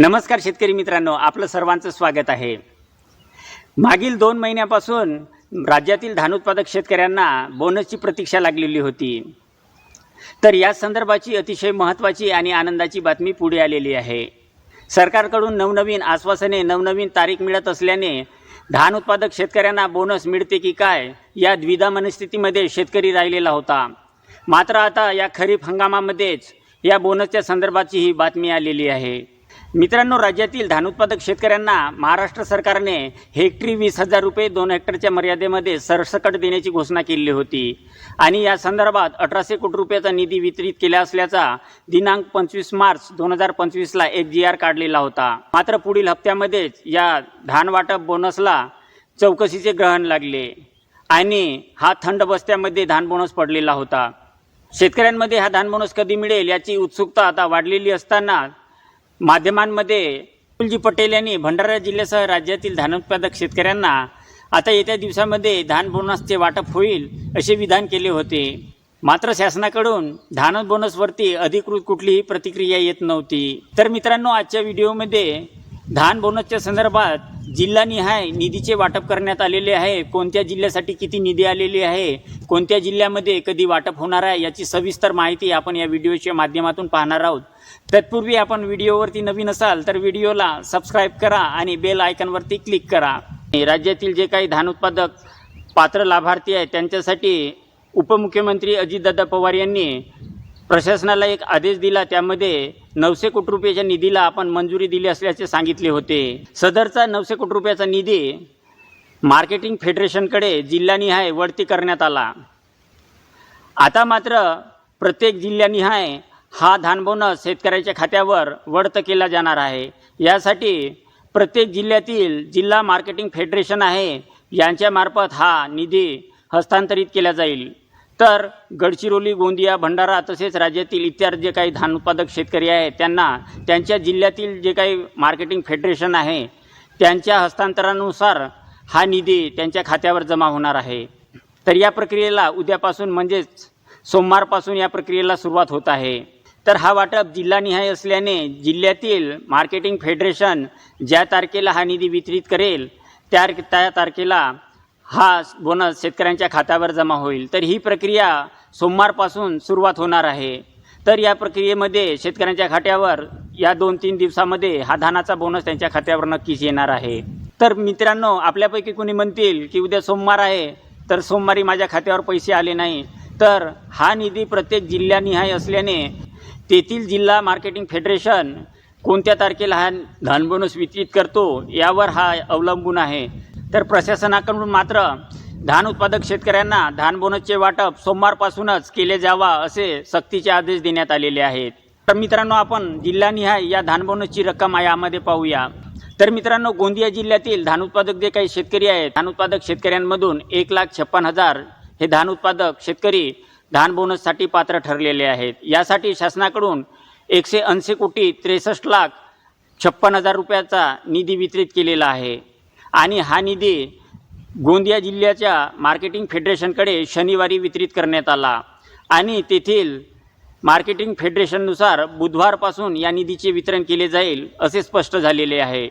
नमस्कार शेतकरी मित्रांनो आपलं सर्वांचं स्वागत आहे. मागील दोन महिन्यापासून राज्यातील धान उत्पादक शेतकऱ्यांना बोनसची प्रतीक्षा लागलेली होती. तर या संदर्भाची अतिशय महत्त्वाची आणि आनंदाची बातमी पुढे आलेली आहे. सरकारकडून नवनवीन आश्वासने नवनवीन तारीख मिळत असल्याने धान उत्पादक शेतकऱ्यांना बोनस मिळते की काय या द्विधा मनस्थितीमध्ये शेतकरी राहिलेला होता. मात्र आता या खरीप हंगामामध्येच या बोनसच्या संदर्भाची ही बातमी आलेली आहे. मित्रांनो राज्यातील धान उत्पादक शेतकऱ्यांना महाराष्ट्र सरकारने हेक्टरी वीस हजार रुपये दोन हेक्टरच्या मर्यादेमध्ये सरसकट देण्याची घोषणा केली होती. आणि या संदर्भात अठराशे कोटी रुपयाचा निधी वितरित केला असल्याचा दिनांक पंचवीस मार्च दोन हजार पंचवीसला एक जी आर काढलेला होता. मात्र पुढील हप्त्यामध्येच या धान वाटप बोनसला चौकशीचे ग्रहण लागले आणि हा थंड बस्त्यामध्ये धान बोनस पडलेला होता. शेतकऱ्यांमध्ये हा धान बोनस कधी मिळेल याची उत्सुकता आता वाढलेली असताना माध्यमांमध्ये अतुलजी पटेल यांनी भंडारा जिल्ह्यासह राज्यातील धान उत्पादक शेतकऱ्यांना आता येत्या दिवसामध्ये धान बोनसचे वाटप होईल असे विधान केले होते. मात्र शासनाकडून धान बोनसवरती अधिकृत कुठलीही प्रतिक्रिया येत नव्हती. तर मित्रांनो आजच्या व्हिडिओमध्ये धान बोनसच्या संदर्भात जिल्हानिहाय निधीचे वाटप करण्यात आलेले आहे. कोणत्या जिल्ह्यासाठी किती निधी आलेली आहे? कोणत्या जिल्ह्यामध्ये कधी वाटप होणार आहे? याची सविस्तर माहिती आपण या व्हिडिओच्या माध्यमातून पाहणार आहोत. तत्पूर्वी आपण व्हिडिओवरती नवीन असाल तर व्हिडिओला सबस्क्राईब करा आणि बेल आयकनवरती क्लिक करा. राज्यातील जे काही धान उत्पादक पात्र लाभार्थी आहेत त्यांच्यासाठी उपमुख्यमंत्री अजितदादा पवार यांनी प्रशासनाला एक आदेश दिला त्यामध्ये नऊशे कोटी रुपयाच्या निधीला आपण मंजुरी दिली असल्याचे सांगितले होते. सदरचा नऊशे कोटी रुपयाचा निधी मार्केटिंग फेडरेशनकडे जिल्हानिहाय वळती करण्यात आला. आता मात्र प्रत्येक जिल्ह्यानिहाय हा धान बोनस शेतकऱ्याच्या खात्यावर वळत केला जाणार आहे. यासाठी प्रत्येक जिल्ह्यातील जिल्हा मार्केटिंग फेडरेशन आहे यांच्यामार्फत हा निधी हस्तांतरित केला जाईल. तर गडचिरोली गोंदिया भंडारा तसेच राज्यातील इतर जे काही धान उत्पादक शेतकरी आहेत त्यांना त्यांच्या जिल्ह्यातील जे काही मार्केटिंग फेडरेशन आहे त्यांच्या हस्तांतरानुसार हा निधी त्यांच्या खात्यावर जमा होणार आहे. तर या प्रक्रियेला उद्यापासून म्हणजेच सोमवारपासून या प्रक्रियेला सुरुवात होत आहे. तर हा वाटप जिल्हानिहाय असल्याने जिल्ह्यातील मार्केटिंग फेडरेशन ज्या तारखेला हा निधी वितरित करेल त्या त्या तारखेला हा बोनस शेतकऱ्यांच्या खात्यावर जमा होईल. तर ही प्रक्रिया सोमवारपासून सुरुवात होणार आहे. तर या प्रक्रियेमध्ये शेतकऱ्यांच्या खात्यावर या दोन तीन दिवसामध्ये हा धानाचा बोनस त्यांच्या खात्यावर नक्कीच येणार आहे. तर मित्रांनो आपल्यापैकी कोणी म्हणतील की उद्या सोमवार आहे तर सोमवारी माझ्या खात्यावर पैसे आले नाही. तर हा निधी प्रत्येक जिल्ह्यानिहाय असल्याने तेथील जिल्हा मार्केटिंग फेडरेशन कोणत्या तारखेला हा धनबोनस वितरित करतो यावर हा अवलंबून आहे. तर प्रशासनाकडून मात्र धान उत्पादक शेतकऱ्यांना धान बोनसचे वाटप सोमवारपासूनच केले जावा असे सक्तीचे आदेश देण्यात आलेले आहेत. तर मित्रांनो आपण जिल्हानिहाय या धान बोनसची रक्कम यामध्ये पाहूया. तर मित्रांनो गोंदिया जिल्ह्यातील धान उत्पादक जे काही शेतकरी आहेत धान उत्पादक शेतकऱ्यांमधून एक लाख छप्पन हजार हे धान उत्पादक शेतकरी धान बोनससाठी पात्र ठरलेले आहेत. यासाठी शासनाकडून एकशे ऐंशी कोटी त्रेसष्ट लाख छप्पन हजार रुपयाचा निधी वितरित केलेला आहे. आणि हा निधी गोंदिया जिल्ह्याच्या मार्केटिंग फेडरेशनकडे शनिवारी वितरित करण्यात आला. आणि तेथील मार्केटिंग फेडरेशननुसार बुधवारपासून या निधीचे वितरण केले जाईल असे स्पष्ट झालेले आहे.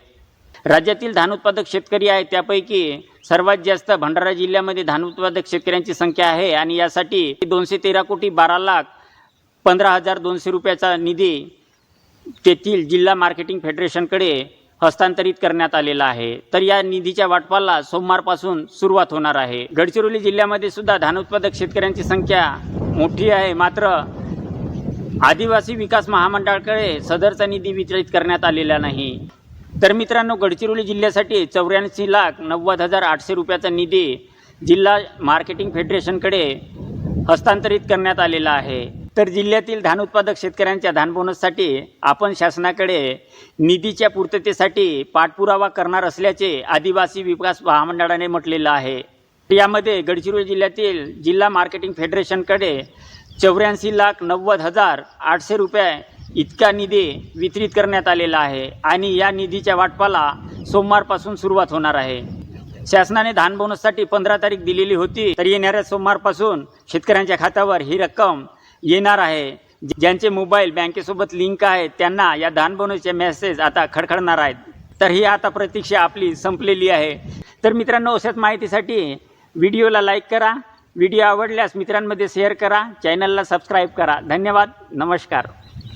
राज्यातील धान उत्पादक शेतकरी आहेत त्यापैकी सर्वात जास्त भंडारा जिल्ह्यामध्ये धान उत्पादक शेतकऱ्यांची संख्या आहे आणि यासाठी दोनशे तेरा कोटी बारा लाख पंधरा हजार दोनशे रुपयाचा निधी तेथील जिल्हा मार्केटिंग फेडरेशनकडे हस्तांतरित करण्यात आलेला आहे. तर या निधीच्या वाटपाला सोमवारपासून सुरुवात होणार आहे. गडचिरोली जिल्ह्यामध्ये सुद्धा धान उत्पादक शेतकऱ्यांची संख्या मोठी आहे. मात्र आदिवासी विकास महामंडळाकडे सदरचा निधी वितरित करण्यात आलेला नाही. तर मित्रांनो गडचिरोली जिल्ह्यासाठी चौऱ्याऐंशी लाख नव्वद हजार आठशे रुपयाचा निधी जिल्हा मार्केटिंग फेडरेशनकडे हस्तांतरित करण्यात आलेला आहे. तर जिल्ह्यातील धान उत्पादक शेतकऱ्यांच्या धान बोनससाठी आपण शासनाकडे निधीच्या पूर्ततेसाठी पाठपुरावा करणार असल्याचे आदिवासी विकास महामंडळाने म्हटलेलं आहे. यामध्ये गडचिरोली जिल्ह्यातील जिल्हा मार्केटिंग फेडरेशनकडे चौऱ्याऐंशी लाख नव्वद हजार आठशे रुपये इतका निधी वितरित करण्यात आलेला आहे आणि या निधीच्या वाटपाला सोमवारपासून सुरुवात होणार आहे. शासनाने धान बोनससाठी पंधरा तारीख दिलेली होती तर येणाऱ्या सोमवारपासून शेतकऱ्यांच्या खात्यावर ही रक्कम येणार आहे. ज्यांचे मोबाईल बँकेसोबत लिंक आहेत त्यांना या दान बोनसचे मेसेज आता खडखडणार आहेत. तर ही आता प्रतीक्षा आपली संपलेली आहे. तर मित्रांनो अशाच माहितीसाठी व्हिडिओला लाईक करा. व्हिडिओ आवडल्यास मित्रांमध्ये शेअर करा. चॅनलला सबस्क्राईब करा. धन्यवाद. नमस्कार.